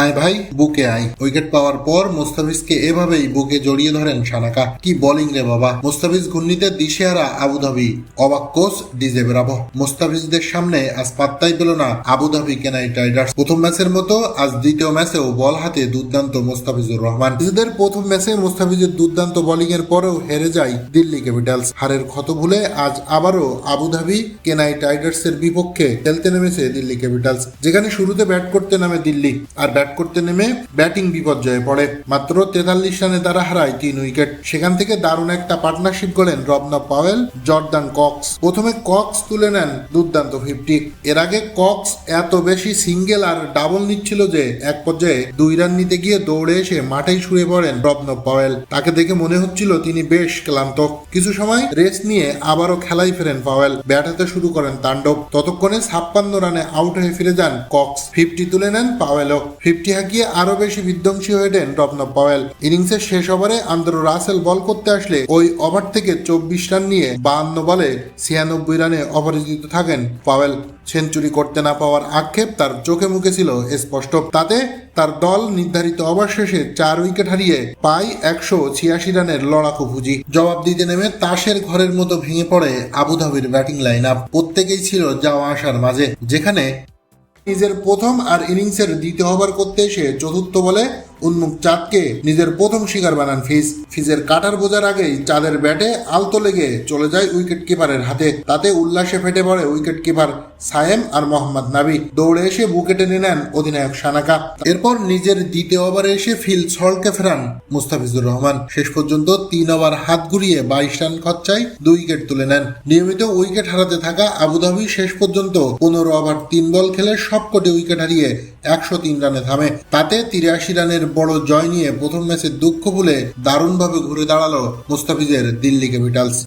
আয় ভাই, বুকে আয়। উইকেট পাওয়ার পর মোস্তাফিজকে এভাবেই বুকে জড়িয়ে ধরেন সানাকা। কি বোলিং রে বাবা। মোস্তাফিজ ঘূর্ণিতে দিশেহারা আবুধাবি। অবাক কোচ ডিজে ব্রাভো মোস্তাফিজদের সামনে আজ পাত্তাই পেল না আবুধাবি কেনাই টাইডার্স। প্রথম ম্যাচের মতো আজ দ্বিতীয় ম্যাচেও বল হাতে দুর্দান্ত মোস্তাফিজুর রহমান। নিজেদের প্রথম ম্যাচে মোস্তাফিজের দুর্দান্ত বোলিং এর পরেও হেরে যায় দিল্লি ক্যাপিটালস। হারের ক্ষত ভুলে আজ আবারও আবুধাবি কেনাই টাইগার্স এর বিপক্ষে খেলতে নেমেছে দিল্লি ক্যাপিটালস। যেখানে শুরুতে ব্যাট করতে নামে দিল্লি। আর ব্যাট করতে নেমে ব্যাটিং বিপর্যয়ে পড়ে। মাত্র তেতাল্লিশ রানে তারা হারায় তিন উইকেট। সেখান থেকে দারুণ একটা পার্টনারশিপ গড়েন রবনা পাওয়েল, জর্দান কক্স। প্রথমে কক্স তুলে নেন দুর্দান্ত ফিফটি। এর আগে কক্স এত বেশি সিঙ্গেল আর ডাবল নিচ্ছিল যে এক পর্যায়ে দুই রান নিতে গিয়ে দৌড়ে এসে মাঠেই শুয়ে পড়েন রবনব পাওয়েল। তাকে দেখে মনে হচ্ছিল তিনি বেশ ক্লান্ত। কিছু সময় রেস্ট নিয়ে আবারও খেলায় ফেরেন পাওয়েল। ব্যাট হাতে শুরু করেন তাণ্ডব। ততক্ষণে ছাপ্পান্ন রানে আউট হয়ে ফিরে যান কক্স। ফিফটি তুলে নেন পাওয়েলও। ফিফটি হাঁকিয়ে আরও বেশি বিধ্বংসী হয়ে দেন রবনব পাওয়েল। ইনিংসের শেষ ওভারে আন্দ্র রাসেল বল করতে আসলে ওই ওভার থেকে চব্বিশ রান নিয়ে বাহান্ন বলে ছিয়ানব্বই রানে অপরাজিত থাকেন পাওয়েল। সেঞ্চুরি করতে না পাওয়ার আক্ষেপ তার চোখে মুখে ছিল স্পষ্ট। তাতে তার দল নির্ধারিত ওভার শেষে চার উইকেট হারিয়ে পায় একশো ছিয়াশি রানের লড়াকু পুঁজি। জবাব দিতে নেমে তাসের ঘরের মতো ভেঙে পড়ে আবুধাবির ব্যাটিং লাইন আপ প্রত্যেকেই ছিল যাওয়া আসার মাঝে, যেখানে নিজের প্রথম আর ইনিংসের দ্বিতীয় ওভার করতে এসে চতুর্থ বলে উন্মুখ চাঁদকে নিজের প্রথম শিকার বানান ফিজ। ফিজের কাটার বোঝার আগেই চাঁদের ব্যাটে আলতো লেগে চলে যায় উইকেট কিপারের হাতে। তাতে উল্লাসে ফেটে পড়ে উইকেট কিপার সায়েম আর মোহাম্মদ নাবি দৌড়ে এসে বুকে টেনে নেন অধিনায়ক সানাকা। এরপর নিজের দ্বিতীয় ওভারে এসে ফিল সল্টকে ফেরান মুস্তাফিজুর রহমান। শেষ পর্যন্ত তিন ওভার হাত ঘুরিয়ে বাইশ রান খরচায় দুই উইকেট তুলে নেন। নিয়মিত উইকেট হারাতে থাকা আবুধাবি শেষ পর্যন্ত পনেরো ওভার তিন বল খেলে সবকটি উইকেট হারিয়ে একশো তিন রানে থামে। তাতে তিরাশি রানের বড় জয় নিয়ে প্রথম ম্যাচে দুঃখ ভুলে দারুণভাবে ঘুরে দাঁড়াল মুস্তাফিজের দিল্লি ক্যাপিটালস।